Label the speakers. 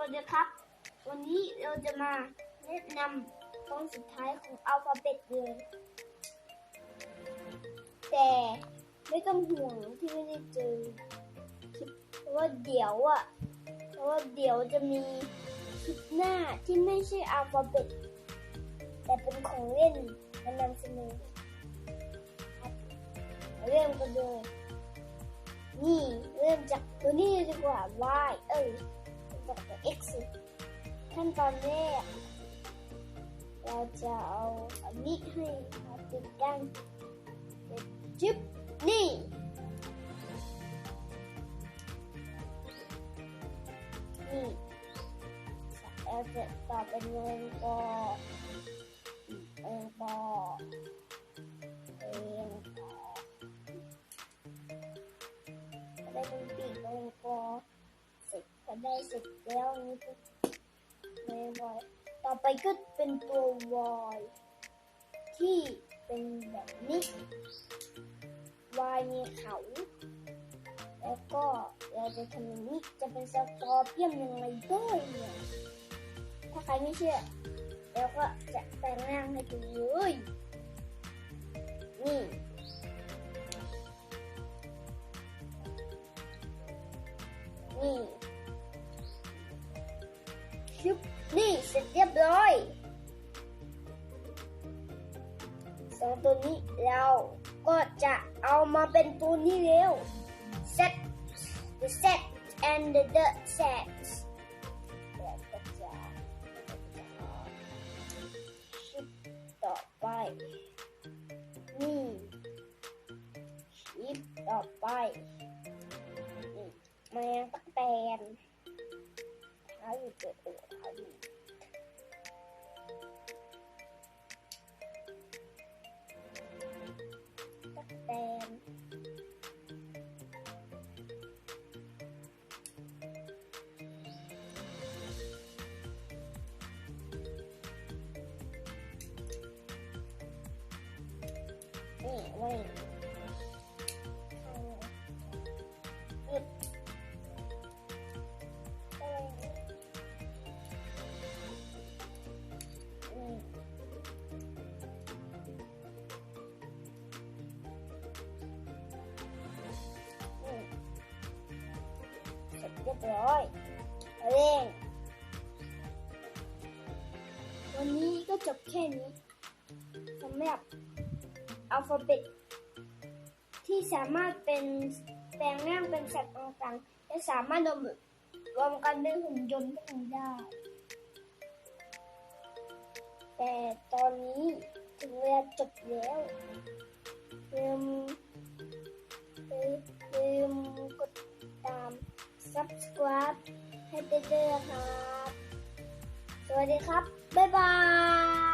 Speaker 1: วัสดีครับ วันนี้เราจะมาแนะนำตอนสุดท้ายของอัลฟาเบตเลย แต่ไม่ต้องห่วงที่ไม่ได้เจอคลิปเพราะว่าเดี๋ยวอะ เพราะว่าเดี๋ยวจะมีคลิปหน้าที่ไม่ใช่อัลฟาเบตแต่เป็นของเล่นมานำเสนอเริ่มกันเลยนี่เริ่มจากตัวนี้ดีกว่า y เอ้ย จากตัว x ขั้นตอนแรก เราจะเอาอันนี้ให้มาติดกันจจึ๊บนี่นี่เราจะต่อเป็นวงกลมวงกลม ได้เสร็จแล้วนี่ก็ไม่วอยต่อไปก็เป็นตัววอยที่เป็นแบบนี้วายมีเขา แล้วก็เราจะทำอย่างนี้จะเป็นสกอร์เปียมยังไงด้เนี่ยถ้าใครไม่เชื่อเราก็จะแปลงร่างให้ดูเลยนี่นี่ ชุบนี่เสร็จเรียบร้อยสองตัวนี้เราก็จะเอามาเป็นตัวนี้เร็ว set the set and the set ต่อไป นี่ชิปต่อไปนี่แมงตะแตนเท้าอยู่เกิดอ นี่ไว้ยเรียบร้อยเร่งวันนี้ก็จบแค่นี้สำหรับ อัลฟาเบตที่สามารถเป็นแปลงร่างเป็นสัตว์ต่างๆและสามารถรวมรวมกันเป็นหุ่นยนต์ได้ แต่ตอนนี้ถึงเวลาจบแล้วลืมลืมกดติดตาม subscribe ให้ไปด้วยนะครับ สวัสดีครับ บ๊ายบาย